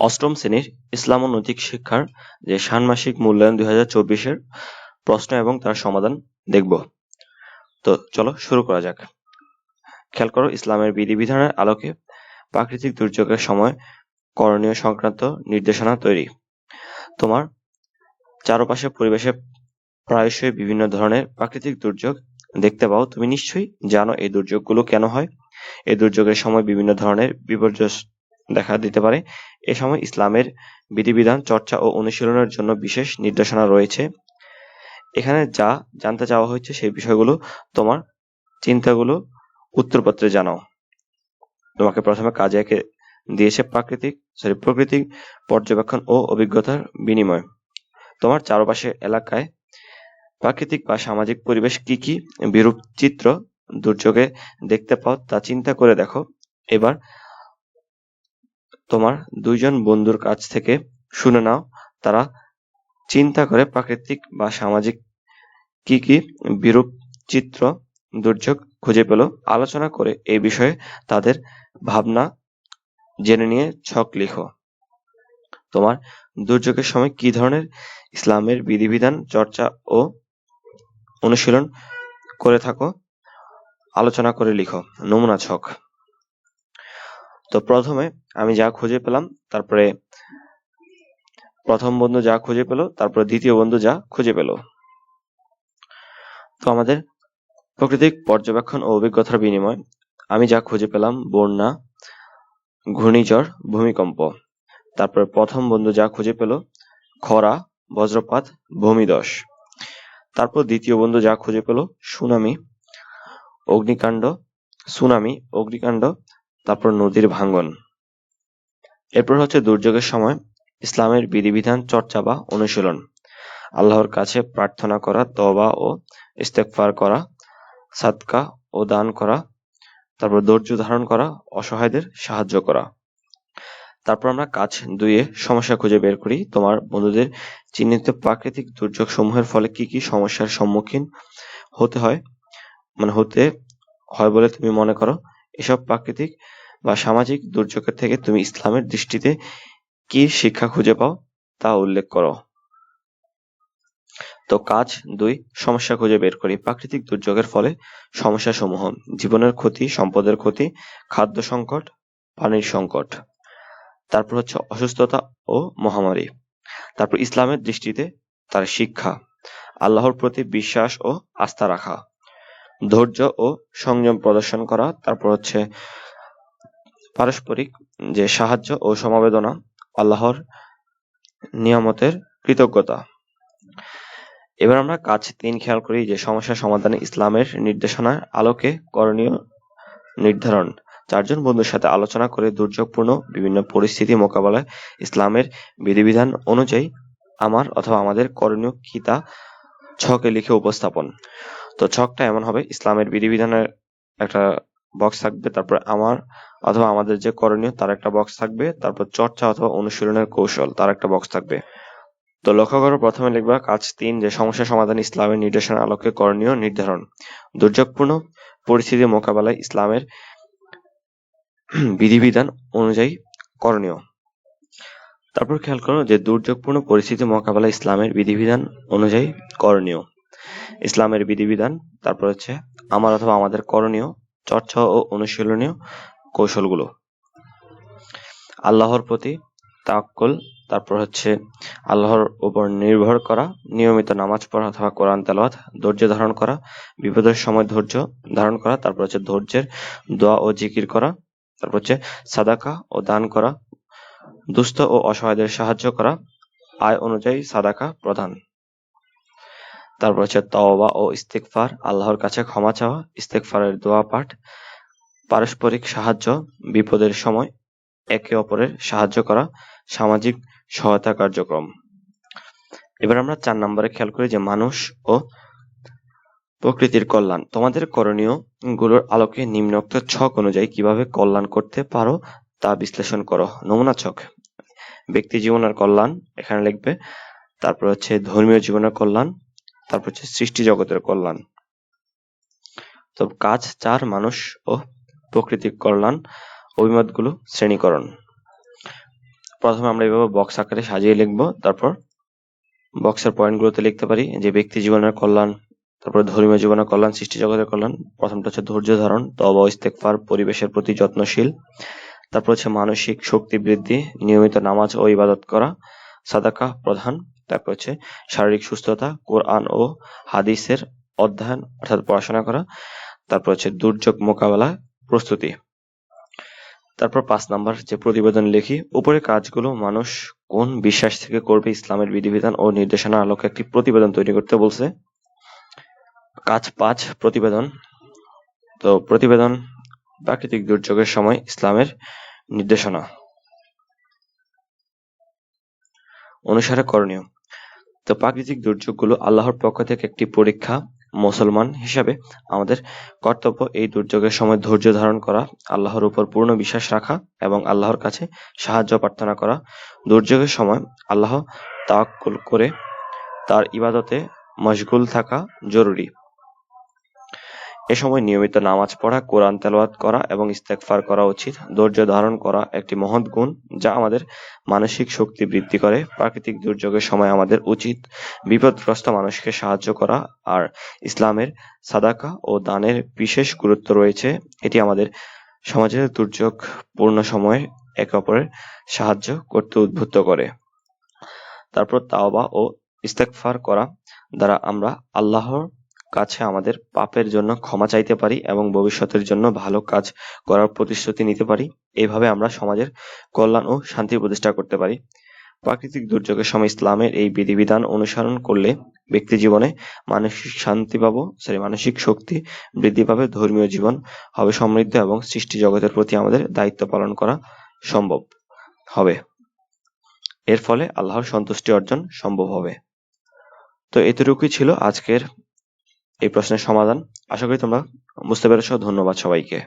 অষ্টম শ্রেণির ইসলাম ও নৈতিক শিক্ষার যে ষান্মাসিক মূল্যায়ন দুই চব্বিশের প্রশ্ন এবং তার সমাধান দেখব। তো চলো শুরু করা যাক। খেয়াল করো, ইসলামের বিধিবিধানের আলোকে প্রাকৃতিক দুর্যোগের সময় করণীয় সংক্রান্ত নির্দেশনা তৈরি। তোমার চারপাশে পরিবেশে প্রায়শই বিভিন্ন ধরনের প্রাকৃতিক দুর্যোগ দেখতে পাও। তুমি নিশ্চয়ই জানো এই দুর্যোগগুলো কেন হয়। এই দুর্যোগের সময় বিভিন্ন ধরনের বিপর্যয় দেখা দিতে পারে। এ সময় ইসলামের বিধিবিধান, চর্চা ও অনুশীলনের জন্য বিশেষ নির্দেশনা রয়েছে। এখানে যা জানতে চাওয়া হয়েছে সেই বিষয়গুলো তোমার চিন্তাগুলো উত্তরপত্রে জানাও। তোমাকে প্রথমে কাজে একে দিয়েছে প্রাকৃতিক, সরি, প্রকৃতিক পর্যবেক্ষণ ও অভিজ্ঞতার বিনিময়। তোমার চারপাশে এলাকায় প্রাকৃতিক বা সামাজিক পরিবেশ কি কি বিরূপ চিত্র দুর্যোগে দেখতে পাও তা চিন্তা করে দেখো। এবার তোমার দুইজন বন্ধুর কাছ থেকে শুনে নাও, তারা চিন্তা করে প্রাকৃতিক বা সামাজিক কি কি বিরূপ চিত্র, দুর্যোগ খুঁজে পেল। আলোচনা করে এই বিষয়ে তাদের ভাবনা জেনে নিয়ে ছক লিখো। তোমার দুর্যোগের সময় কি ধরনের ইসলামের বিধিবিধান, চর্চা ও অনুশীলন করে থাকো? আলোচনা করে লিখো। নমুনা ছক। তো প্রথমে আমি যা খুঁজে পেলাম, তারপরে প্রথম বন্ধু যা খুঁজে পেল, তারপরে দ্বিতীয় বন্ধু যা খুঁজে পেল। তো আমাদের প্রাকৃতিক পর্যবেক্ষণ ও অভিজ্ঞতার বিনিময় আমি যা খুঁজে পেলাম, বন্যা, ঘূর্ণিঝড়, ভূমিকম্প। তারপরে প্রথম বন্ধু যা খুঁজে পেল, খরা, বজ্রপাত ভূমিধস তারপর দ্বিতীয় বন্ধু যা খুঁজে পেল, সুনামি, অগ্নিকাণ্ড সুনামি, অগ্নিকাণ্ড তারপর নদীর ভাঙ্গন। এরপর হচ্ছে দুর্যোগের সময় ইসলামের বিধিবিধান, চর্চা বা অনুশীলন। আল্লাহর কাছে প্রার্থনা করা তবা ও ইস্তেকফার করা, সাদকা ও দান করা, তারপর ধৈর্য ধারণ করা, অসহায়দের সাহায্য করা। তারপর আমরা কাজ দুইয়ে সমস্যা খুঁজে বের করি। তোমার বন্ধুদের চিহ্নিত প্রাকৃতিক দুর্যোগ সমূহের ফলে কি কি সমস্যার সম্মুখীন হতে হয়? মানে হতে হয় বলে তুমি মনে করো? এসব প্রাকৃতিক বা সামাজিক দুর্যোগের থেকে তুমি ইসলামের দৃষ্টিতে কি শিক্ষা খুঁজে পাও তা উল্লেখ করো। তো কাজ দুই, সমস্যা খুঁজে বের করি। প্রাকৃতিক দুর্যোগের ফলে সমস্যা সমূহ জীবনের ক্ষতি, সম্পদের ক্ষতি, খাদ্য সংকট, পানির সংকট। তারপর হচ্ছে অসুস্থতা ও মহামারী। তারপর ইসলামের দৃষ্টিতে তার শিক্ষা, আল্লাহর প্রতি বিশ্বাস ও আস্থা রাখা, ধৈর্য ও সংযম প্রদর্শন করা। তারপর হচ্ছে পারস্পরিক যে সাহায্য ও সমবেদনা, আল্লাহর নিয়ামতের কৃতজ্ঞতা। এবার আমরা কাজ তিন খেয়াল করি যে সমস্যা সমাধানে ইসলামের নির্দেশনার আলোকে করণীয় নির্ধারণ। চারজন বন্ধুর সাথে আলোচনা করে দুর্যোগপূর্ণ বিভিন্ন পরিস্থিতি মোকাবেলায় ইসলামের বিধিবিধান অনুযায়ী আমার অথবা আমাদের করণীয় কি তা ছকে লিখে উপস্থাপন। তো ছকটা এমন হবে, ইসলামের বিধিবিধানের একটা বক্স থাকবে, তারপর আমার অথবা আমাদের যে করণীয়, তার একটা বক্স থাকবে, তারপর চর্চা অথবা অনুশীলনের কৌশল, তার একটা বক্স থাকবে। তো লক্ষ্য করো, প্রথমে লিখবা কাজ তিন, যে সমস্যা সমাধান ইসলামের নির্দেশনা আলোকে করণীয় নির্ধারণ। দুর্যোগপূর্ণ পরিস্থিতি মোকাবেলায় ইসলামের বিধিবিধান অনুযায়ী করণীয়। তারপর খেয়াল করো, যে দুর্যোগপূর্ণ পরিস্থিতি মোকাবেলা ইসলামের বিধিবিধান অনুযায়ী করণীয়। ইসলামের বিধিবিধান, তারপর হচ্ছে আমার অথবা আমাদের করণীয় চর্চা ও অনুশীলনীয় কৌশলগুলো। আল্লাহর প্রতি তাক্কল তারপর হচ্ছে আল্লাহর উপর নির্ভর করা, নিয়মিত নামাজ পড়া অথবা কোরআন তেলাওয়াত, ধৈর্য ধারণ করা, বিপদের সময় ধৈর্য ধারণ করা, তারপর হচ্ছে ধৈর্যের দোয়া ও জিকির করা, তারপর হচ্ছে সাদাকা ও দান করা, দুস্থ ও অসহায়দের সাহায্য করা, আয় অনুযায়ী সাদাকা প্রদান। তারপর হচ্ছে তওবা ও ইস্তেকফার আল্লাহর কাছে ক্ষমা চাওয়া ইস্তেকফারের দোয়া পাঠ, পারস্পরিক সাহায্য, বিপদের সময়, একে অপরের সাহায্য করা, সামাজিক সহায়তা কার্যক্রম। এবার আমরা চার নম্বরে খেয়াল করি যে মানুষ ও প্রকৃতির কল্যাণ। তোমাদের করণীয়গুলোর আলোকে নিম্নোক্ত ছক অনুযায়ী কীভাবে কল্যাণ করতে পারো তা বিশ্লেষণ করো। নমুনা ছক। ব্যক্তি জীবনের কল্যাণ, এখানে লিখবে। তারপর হচ্ছে ধর্মীয় জীবনের কল্যাণ তারপর হচ্ছে সৃষ্টি জগতের কল্যাণ। তো কাজ চার, মানুষ ও প্রকৃতির কল্যাণ, অভিমতগুলো শ্রেণীকরণ। প্রথমে আমরা এভাবে বক্স আকারে সাজিয়ে লিখব, তারপর বক্সের পয়েন্টগুলোতে লিখতে পারি যে ব্যক্তি জীবনের কল্যাণ, তারপরে ধর্মীয় জীবনের কল্যাণ, সৃষ্টি জগতের কল্যাণ, প্রথমটা হচ্ছে ধৈর্য ধারণ, তবা ইস্তেকফার, পরিবেশের প্রতি যত্নশীল, তারপর হচ্ছে মানসিক শক্তি বৃদ্ধি, নিয়মিত নামাজ ও ইবাদত করা, সাদাকা প্রধান তারপর হচ্ছে শারীরিক সুস্থতা, কোরআন ও হাদিসের অধ্যয়ন, অর্থাৎ পড়াশোনা করা। তারপর হচ্ছে দুর্যোগ মোকাবেলা, প্রস্তুতি। তারপর পাঁচ নাম্বার যে প্রতিবেদন লিখি উপরে কাজগুলো মানুষ কোন বিশ্বাস থেকে করবে ইসলামের বিধিবিধান ও নির্দেশনা আলোকে একটি প্রতিবেদন তৈরি করতে বলছে। কাজ পাঁচ, প্রতিবেদন। তো প্রতিবেদন, প্রাকৃতিক দুর্যোগের সময় ইসলামের নির্দেশনা। অনুসারে করণীয়। তো প্রাকৃতিক দুর্যোগগুলো আল্লাহর পক্ষ থেকে একটি পরীক্ষা মুসলমান হিসাবে আমাদের কর্তব্য। এই দুর্যোগের সময় ধৈর্য ধারণ করা, আল্লাহর উপর পূর্ণ বিশ্বাস রাখা এবং আল্লাহর কাছে সাহায্য প্রার্থনা করা। দুর্যোগের সময় আল্লাহ তাওয়াক্কুল করে তার ইবাদতে মশগুল থাকা জরুরি। এ সময় নিয়মিত নামাজ পড়া, কোরআন তেলাওয়াত করা এবং ইস্তেগফার করা উচিত। ধৈর্য ধারণ করা একটি মহৎ গুণ যা আমাদের মানসিক শক্তি বৃদ্ধি করে। প্রাকৃতিক দুর্যোগের সময় আমাদের উচিত বিপদগ্রস্ত মানুষকে সাহায্য করা আর ইসলামের সাদাকা ও দানের বিশেষ গুরুত্ব রয়েছে। এটি আমাদের সমাজের দুর্যোগ পূর্ণ সময়ে একে অপরের সাহায্য করতে উদ্বুদ্ধ করে। তারপর তাওবা ও ইস্তেগফার করা দ্বারা আমরা আল্লাহর কাছে আমাদের পাপের জন্য ক্ষমা চাইতে পারি এবং ভবিষ্যতের জন্য ভালো কাজ করার প্রতিশ্রুতি নিতে পারি। এইভাবে আমরা সমাজের কল্যাণ ও শান্তি প্রতিষ্ঠা করতে পারি। প্রাকৃতিক দুর্যোগের সময় ইসলামের এই বিধিবিধান অনুসরণ করলে ব্যক্তি জীবনে মানসিক শান্তি পাবো সরি মানসিক শক্তি বৃদ্ধি পাবে, ধর্মীয় জীবন হবে সমৃদ্ধ এবং সৃষ্টি জগতের প্রতি আমাদের দায়িত্ব পালন করা সম্ভব হবে। এর ফলে আল্লাহর সন্তুষ্টি অর্জন সম্ভব হবে। তো এতটুকুই ছিল আজকের এই প্রশ্নের সমাধান আশা করি তোমরা বুঝতে পেরেছ। ধন্যবাদ সবাইকে।